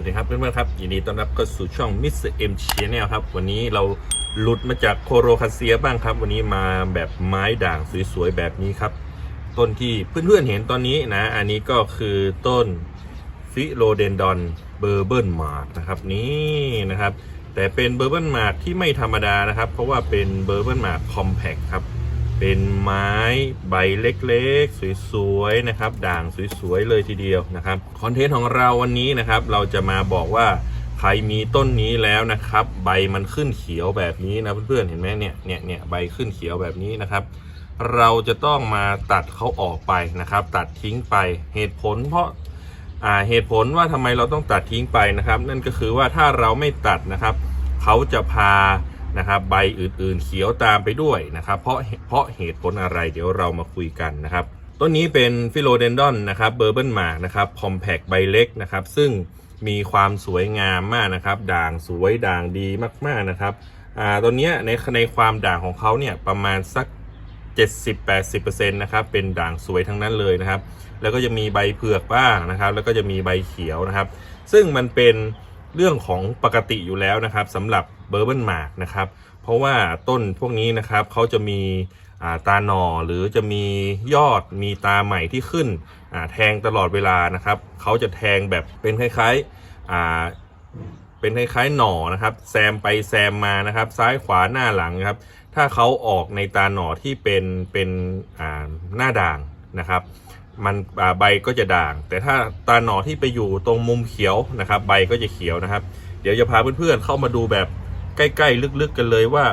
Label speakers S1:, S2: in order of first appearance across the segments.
S1: วัสดีครับเพื่อนๆครับยินดีต้อนรับเข้าสู่ช่อง Mr. M Channel ครับ วันนี้เราหลุดมาจากโคโรคาเซียบ้างครับ วันนี้มาแบบไม้ด่างสวยๆแบบนี้ครับ ต้นที่เพื่อนๆเห็นตอนนี้นะ อันนี้ก็คือต้นฟิโลเดนดอนเบอร์เบิร์นมาร์นะครับนี่นะครับ แต่เป็นเบอร์เบิร์นมาร์ที่ไม่ธรรมดานะครับ เพราะว่าเป็นเบอร์เบิร์นมาร์คอมแพคครับ เป็นไม้ใบเล็กๆ สวยๆนะครับ ด่างสวยๆเลยทีเดียวนะครับคอนเทนต์ของเราวันนี้นะครับ เราจะมาบอกว่าใครมีต้นนี้แล้วนะครับ ใบมันขึ้นเขียวแบบนี้นะเพื่อนๆเห็นไหมเนี่ยเนี่ยเนี่ยใบขึ้นเขียวแบบนี้นะครับ เราจะต้องมาตัดเขาออกไปนะครับ ตัดทิ้งไปเหตุผลเพราะอ่าเหตุผลว่าทำไมเราต้องตัดทิ้งไปนะครับ นั่นก็คือว่าถ้าเราไม่ตัดนะครับเขาจะพา นะครับใบอื่นๆเขียวตามไปด้วยนะครับ เพราะเพราะเหตุผลอะไรเดี๋ยวเรามาคุยกันนะครับต้นนี้เป็นฟิโลเดนดอนนะครับเบอร์เบิลมาร์นะครับคอมแพกใบเล็กนะครับ ซึ่งมีความสวยงามมากนะครับ ด่างสวยด่างดีมากๆนะครับอ่าตัวเนี้ในในความด่างของเขาเนี่ยประมาณสัก 70-80%นะครับเป็นด่างสวยทั้งนั้นเลยนะครับ แล้วก็จะมีใบเผือกบ้างนะครับ แล้วก็จะมีใบเขียวนะครับ ซึ่งมันเป็น เรื่องของปกติอยู่แล้วนะครับสำหรับเบอร์เบิลมาร์กนะครับ เพราะว่าต้นพวกนี้นะครับเขาจะมีาตาหนอหรือจะมียอดมีตาใหม่ที่ขึ้นแทงตลอดเวลานะครับเขาจะแทงแบบเป็นคล้ายๆเป็นคล้ายๆหน่อนะครับ แซมไปแซมมานะครับ ซ้ายขวาหน้าหลังครับ ถ้าเขาออกในตาหน่อที่เป็นเป็นหน้าด่างนะครับมันใบก็จะด่าง แต่ถ้าตาหน่อที่ไปอยู่ตรงมุมเขียวนะครับ ใบก็จะเขียวนะครับ เดี๋ยวจะพาเพื่อนๆเข้ามาดูแบบใกล้ๆลึกๆกันเลยว่า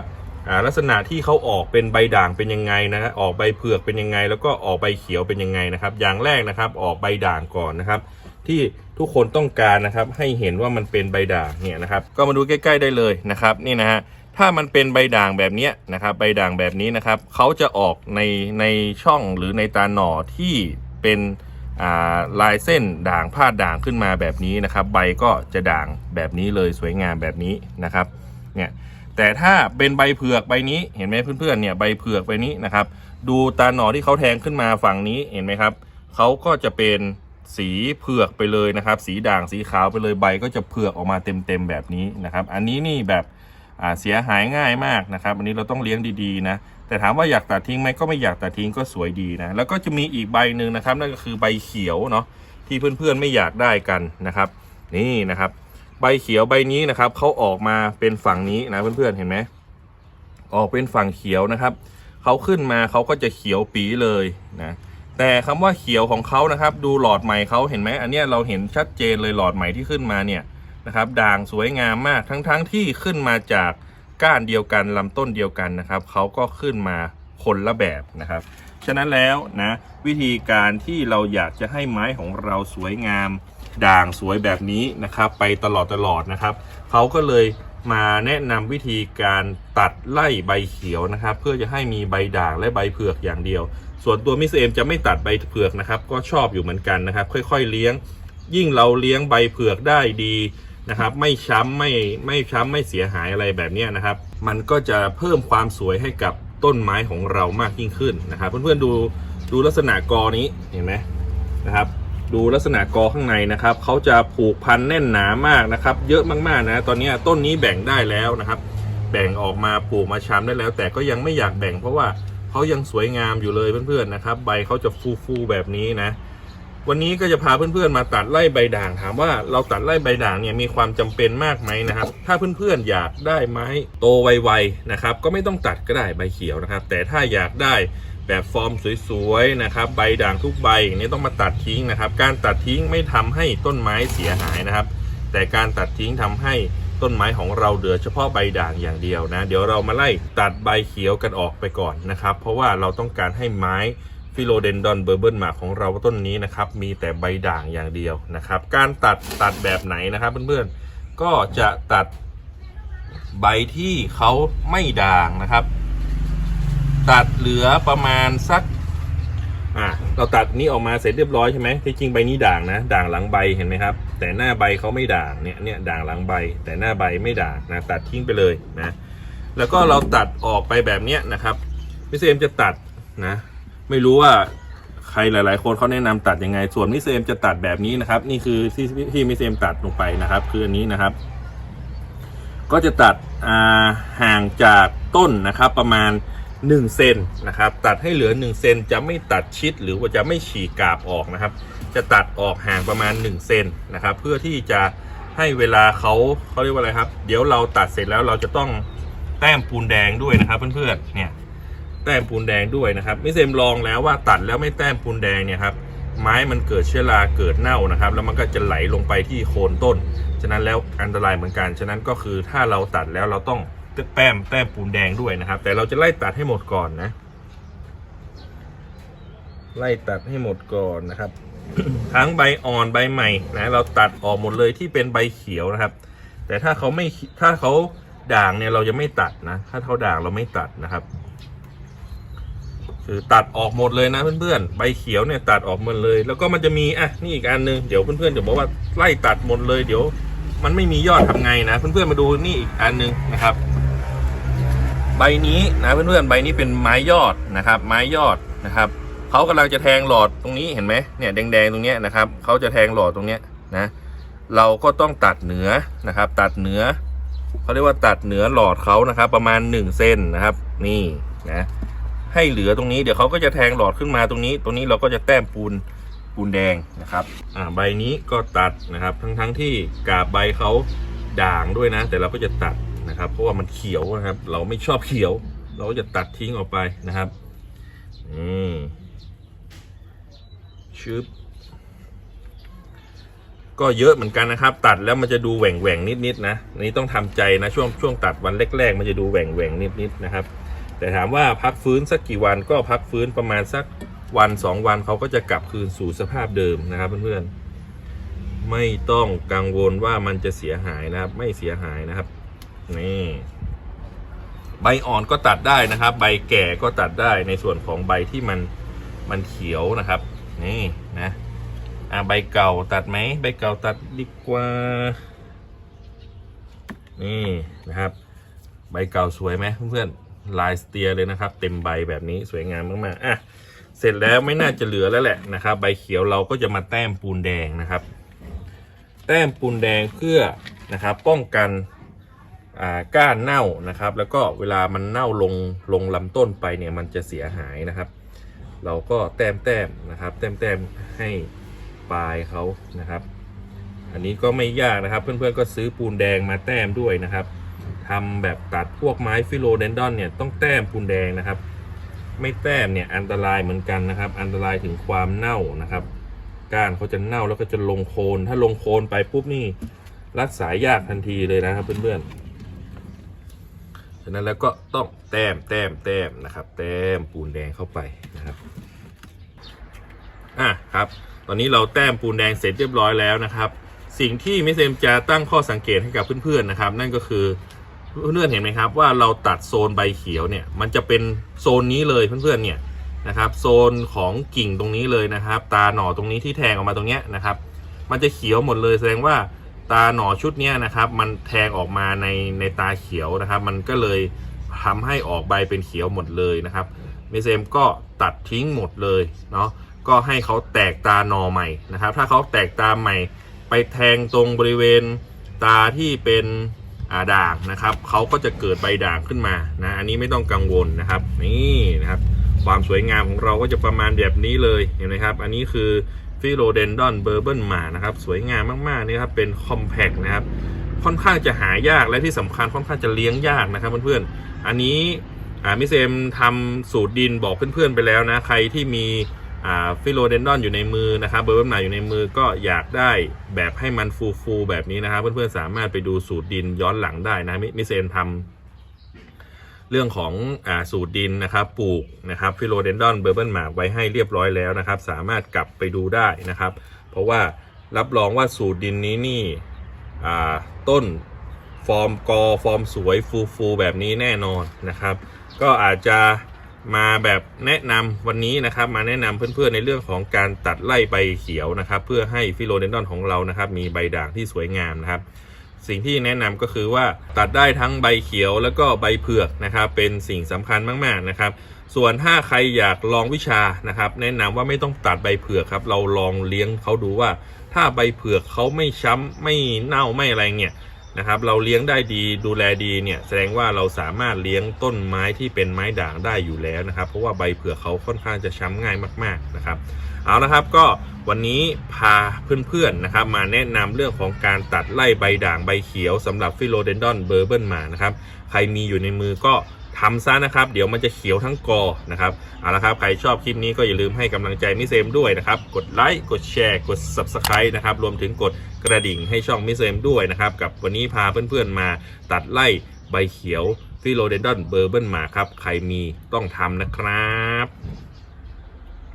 S1: ลักษณะที่เขาออกเป็นใบด่างเป็นยังไงนะฮะออกใบเผือกเป็นยังไง แล้วก็ออกใบเขียวเป็นยังไงนะครับ อย่างแรกนะครับออกใบด่างก่อนนะครับ ที่ทุกคนต้องการนะครับให้เห็นว่ามันเป็นใบด่างเนี่ยนะครับ ก็มาดูใกล้ ๆได้เลยนะครับ นี่นะฮะถ้ามันเป็นใบด่างแบบนี้นะครับ ใบด่างแบบนี้นะครับเขาจะออกในในช่องหรือในตาหน่อที่ เป็นาลายเส้นด่างพาดด่างขึ้นมาแบบนี้นะครับ ใบก็จะด่างแบบนี้เลยสวยงามแบบนี้นะครับเนี่ยแต่ถ้าเป็นใบเผือกใบนี้เห็นไหมเพื่อนๆเนี่ยใบเผือกใบนี้นะครับ ดูตาหน่อที่เขาแทงขึ้นมาฝั่งนี้เห็นไหมครับเขาก็จะเป็นสีเผือกไปเลยนะครับ สีด่างสีขาวไปเลยใบก็จะเผือกออกมาเต็มๆแบบนี้นะครับ อันนี้นี่แบบเสียหายง่ายมากนะครับ อันนี้เราต้องเลี้ยงดีๆนะ แต่ถามว่าอยากตัดทิ้งไหมก็ไม่อยากตัดทิ้งก็สวยดีนะ แล้วก็จะมีอีกใบหนึ่งนะครับ นั่นก็คือใบเขียวเนาะที่เพื่อนๆไม่อยากได้กันนะครับ นี่นะครับ ใบเขียวใบนี้นะครับเขาออกมาเป็นฝั่งนี้นะเพื่อนๆเห็นไหมออกเป็นฝั่งเขียวนะครับเขาขึ้นมาเขาก็จะเขียวปีเลยนะแต่คำว่าเขียวของเขานะครับ ดูหลอดใหม่เขาเห็นไหมอันเนี้ยเราเห็นชัดเจนเลยหลอดใหม่ที่ขึ้นมาเนี่ยนะครับด่างสวยงามมากทั้งๆทที่ขึ้นมาจาก ก้านเดียวกันลำต้นเดียวกันนะครับเขาก็ขึ้นมาคนละแบบนะครับ ฉะนั้นแล้วนะวิธีการที่เราอยากจะให้ไม้ของเราสวยงาม ด่างสวยแบบนี้นะครับ ไปตลอดตลอดนะครับเขาก็เลยมาแนะนำวิธีการตัดไล่ใบเขียวนะครับ เพื่อจะให้มีใบด่างและใบเผือกอย่างเดียว ส่วนตัวมิสเอมจะไม่ตัดใบเผือกนะครับ ก็ชอบอยู่เหมือนกันนะครับ ค่อยๆเลี้ยง ยิ่งเราเลี้ยงใบเผือกได้ดี นะครับ ไม่ช้ำไม่ไม่ช้ำไม่เสียหายอะไรแบบนี้นะครับ มันก็จะเพิ่มความสวยให้กับต้นไม้ของเรามากยิ่งขึ้นนะครับ เพื่อนๆดูดูลักษณะกอนี้เห็นไหมนะครับดูลักษณะกอข้างในนะครับเขาจะผูกพันแน่นหนามากนะครับ เยอะมากๆนะตอนนี้ต้นนี้แบ่งได้แล้วนะครับ แบ่งออกมาปลูกมาช้ำได้แล้ว แต่ก็ยังไม่อยากแบ่งเพราะว่าเขายังสวยงามอยู่เลยเพื่อนๆนะครับ ใบเขาจะฟูๆแบบนี้นะ วันนี้ก็จะพาเพื่อนๆมาตัดไล่ใบด่างถามว่าเราตัดไล่ใบด่างเนี่ยมีความจำเป็นมากไหมนะครับ ถ้าเพื่อนๆอยากได้ไม้โตไวๆนะครับ ก็ไม่ต้องตัดก็ได้ใบเขียวนะครับ แต่ถ้าอยากได้แบบฟอร์มสวยๆนะครับใบด่างทุกใบอย่างนี้ต้องมาตัดทิ้งนะครับ การตัดทิ้งไม่ทำให้ต้นไม้เสียหายนะครับ แต่การตัดทิ้งทำให้ต้นไม้ของเราเหลือเฉพาะใบด่างอย่างเดียวนะ เดี๋ยวเรามาไล่ตัดใบเขียวกันออกไปก่อนนะครับ เพราะว่าเราต้องการให้ไม้ ฟิโลเดนดอนเบอร์เบิลมาของเราต้นนี้นะครับมีแต่ใบด่างอย่างเดียวนะครับ การตัดตัดแบบไหนนะครับเพื่อนๆก็จะตัดใบที่เขาไม่ด่างนะครับ ตัดเหลือประมาณสักอะเราตัดนี้ออกมาเสร็จเรียบร้อยใช่ไหมที่จริงใบนี้ด่างนะด่างหลังใบเห็นไหมครับ แต่หน้าใบเขาไม่ด่างเนี่ยเนี่ยด่างหลังใบ แต่หน้าใบไม่ด่างนะตัดทิ้งไปเลยนะแล้วก็เราตัดออกไปแบบเนี้ยนะครับพี่เซมจะตัดนะ ไม่รู้ว่าใครหลาย ๆ คนเขาแนะนำตัดยังไง ส่วนมิเอมจะตัดแบบนี้นะครับ นี่คือที่ที่มิเอมตัดลงไปนะครับ คืออันนี้นะครับ ก็จะตัดห่างจากต้นนะครับ ประมาณ1เซนนะครับ ตัดให้เหลือ1เซนจะไม่ตัดชิดหรือว่าจะไม่ฉีกกาบออกนะครับ จะตัดออกห่างประมาณ1เซนนะครับ เพื่อที่จะให้เวลาเขาเขาเรียกว่าอะไรครับ เดี๋ยวเราตัดเสร็จแล้วเราจะต้องแต้มปูนแดงด้วยนะครับ เพื่อนๆเนี่ย แต้มปูนแดงด้วยนะครับมิเซมลองแล้วว่าตัดแล้วไม่แต้มปูนแดงเนี่ยครับไม้มันเกิดเชื้อราเกิดเน่านะครับ แล้วมันก็จะไหลลงไปที่โคนต้น ฉะนั้นแล้วอันตรายเหมือนกัน ฉะนั้นก็คือถ้าเราตัดแล้วเราต้องแต้มแต้มปูนแดงด้วยนะครับ แต่เราจะไล่ตัดให้หมดก่อนนะ ไล่ตัดให้หมดก่อนนะครับ ทั้งใบอ่อนใบใหม่นะเราตัดออกหมดเลยที่เป็นใบเขียวนะครับ แต่ถ้าเขาไม่ถ้าเขาด่างเนี่ยเราจะไม่ตัดนะ ถ้าเขาด่างเราไม่ตัดนะครับ คือตัดออกหมดเลยนะเพื่อนๆ ใบเขียวเนี่ยตัดออกหมดเลย แล้วก็มันจะมีอะนี่อีกอันหนึงเดี๋ยวเพื่อนๆจะบอกว่าไล่ตัดหมดเลยเดี๋ยว มันไม่มียอดทำไงนะ เพื่อนๆมาดูนี่อีกอันหนึงนะครับ ใบนี้นะเพื่อนๆใบนี้เป็นไม้ยอดนะครับ ไม้ยอดนะครับเขากำลังจะแทงหลอดตรงนี้เห็นไหมเนี่ยแดงๆตรงเนี้ยนะครับเขาจะแทงหลอดตรงเนี้ยนะ เราก็ต้องตัดเหนือนะครับ ตัดเหนือเขาเรียกว่าตัดเหนือหลอดเขานะครับ ประมาณ1เซนนะครับ นี่นะ ให้เหลือตรงนี้ เดี๋ยวเขาก็จะแทงหลอดขึ้นมาตรงนี้ ตรงนี้เราก็จะแต้มปูนปูนแดงนะครับอ่าใบนี้ก็ตัดนะครับ ทั้งทั้งที่กาบใบเขาด่างด้วยนะ แต่เราก็จะตัดนะครับ เพราะว่ามันเขียวนะครับ เราไม่ชอบเขียว เราก็จะตัดทิ้งออกไปนะครับอืมชึบก็เยอะเหมือนกันนะครับ ตัดแล้วมันจะดูแหว่งแหว่งนิดๆนะอันนี้ต้องทำใจนะช่วงช่วงตัดวันแรกๆ มันจะดูแหว่งแหว่งนิดๆนะครับ แต่ถามว่าพักฟื้นสักกี่วันก็พักฟื้นประมาณสักวันสองวันเขาก็จะกลับคืนสู่สภาพเดิมนะครับเพื่อนๆไม่ต้องกังวลว่ามันจะเสียหายนะครับ ไม่เสียหายนะครับนี่ใบอ่อนก็ตัดได้นะครับ ใบแก่ก็ตัดได้ในส่วนของใบที่มันมันเขียวนะครับ นี่นะอ่าใบเก่าตัดไหมใบเก่าตัดดีกว่า นี่นะครับ ใบเก่าสวยไหมเพื่อนๆ ลายสเตียเลยนะครับ เต็มใบแบบนี้สวยงามมากๆอะเสร็จแล้วไม่น่าจะเหลือแล้วแหละนะครับ ใบเขียวเราก็จะมาแต้มปูนแดงนะครับ แต้มปูนแดงเพื่อนะครับ ป้องกันอ่าก้านเน่านะครับ แล้วก็เวลามันเน่าลงลงลำต้นไปเนี่ยมันจะเสียหายนะครับ เราก็แต้มแต้มนะครับ แต้มแต้มให้ปลายเขานะครับ อันนี้ก็ไม่ยากนะครับ เพื่อนๆก็ซื้อปูนแดงมาแต้มด้วยนะครับ ทำแบบตัดพวกไม้ฟิโลเดนดอนเนี่ยต้องแต้มปูนแดงนะครับ ไม่แต้มเนี่ยอันตรายเหมือนกันนะครับ อันตรายถึงความเน่านะครับ ก้านเขาจะเน่าแล้วก็จะลงโคนถ้าลงโคนไปปุ๊บนี่รักษายากทันทีเลยนะครับเพื่อนๆ ฉะนั้นแล้วก็ต้องแต้มแต้มแต้มนะครับ แต้มปูนแดงเข้าไปนะครับ อะครับ ตอนนี้เราแต้มปูนแดงเสร็จเรียบร้อยแล้วนะครับ สิ่งที่มิเซมจะตั้งข้อสังเกตให้กับเพื่อนๆนะครับ นั่นก็คือ เพื่อนๆเห็นไหมครับว่าเราตัดโซนใบเขียวเนี่ยมันจะเป็นโซนนี้เลยเพื่อนๆเนี่ยนะครับโซนของกิ่งตรงนี้เลยนะครับ ตาหน่อตรงนี้ที่แทงออกมาตรงเนี้ยนะครับ มันจะเขียวหมดเลยแสดงว่าตาหน่อชุดเนี้ยนะครับมันแทงออกมาในในตาเขียวนะครับ มันก็เลยทำให้ออกใบเป็นเขียวหมดเลยนะครับมิสเซมก็ตัดทิ้งหมดเลยเนาะก็ให้เขาแตกตาหน่อใหม่นะครับ ถ้าเขาแตกตาใหม่ ไปแทงตรงบริเวณตาที่เป็น ด่างนะครับเขาก็จะเกิดใบด่างขึ้นมานะอันนี้ไม่ต้องกังวลนะครับ นี่นะครับ ความสวยงามของเราก็จะประมาณแบบนี้เลยเห็นไหมครับ อันนี้คือฟิโลเดนดอนเบอร์เบิลมานะครับ สวยงามมากๆนี่ครับเป็นคอมแพกนะครับ ค่อนข้างจะหายากและที่สำคัญค่อนข้างจะเลี้ยงยากนะครับเพื่อนๆอันนี้อ่ามิเซมทำสูตรดินบอกเพื่อนๆไปแล้วนะใครที่มี ฟิโลเดนดอนอยู่ในมือนะครับเบอร์เบิลมาอยู่ในมือก็อยากได้แบบให้มันฟูๆแบบนี้นะครับ เพื่อนๆสามารถไปดูสูตรดินย้อนหลังได้นะมิเซมทำเรื่องของอสูตรดินนะครับปลูกนะครับฟิโลเดนดอนเบอร์เบิลมาไว้ให้เรียบร้อยแล้วนะครับ สามารถกลับไปดูได้นะครับ เพราะว่ารับรองว่าสูตรดินนี้นี่ต้นฟอร์มกอฟอร์มสวยฟูฟูแบบนี้แน่นอนนะครับ ก็อาจจะ มาแบบแนะนำวันนี้นะครับมาแนะนำเพื่อนๆในเรื่องของการตัดไล่ใบเขียวนะครับ เพื่อให้ฟิโลเดนดอนของเรานะครับ มีใบด่างที่สวยงามนะครับ สิ่งที่แนะนำก็คือว่าตัดได้ทั้งใบเขียวแล้วก็ใบเผือกนะครับ เป็นสิ่งสำคัญมากๆนะครับ ส่วนถ้าใครอยากลองวิชานะครับ แนะนำว่าไม่ต้องตัดใบเผือกครับ เราลองเลี้ยงเขาดูว่า ถ้าใบเผือกเขาไม่ช้ำไม่เน่าไม่อะไรเนี่ย นะครับเราเลี้ยงได้ดีดูแลดีเนี่ยแสดงว่าเราสามารถเลี้ยงต้นไม้ที่เป็นไม้ด่างได้อยู่แล้วนะครับ เพราะว่าใบเผือกเขาค่อนข้างจะช้ำง่ายมาก ๆนะครับ เอาละครับก็วันนี้พาเพื่อนๆนะครับ มาแนะนำเรื่องของการตัดไล่ใบด่างใบเขียวสำหรับฟิโลเดนดอนเบอร์เบิลมานะครับใครมีอยู่ในมือก็ ทำซะนะครับ เดี๋ยวมันจะเขียวทั้งกอนะครับเอาละครับใครชอบคลิปนี้ก็อย่าลืมให้กำลังใจมิเซมด้วยนะครับ กดไลค์กดแชร์กด Subscribe นะครับรวมถึงกดกระดิ่งให้ช่องมิเซมด้วยนะครับ กับวันนี้พาเพื่อนๆมาตัดไล่ใบเขียวฟิโลเดนดอนเบอร์เบิลมาครับ ใครมีต้องทำนะครับ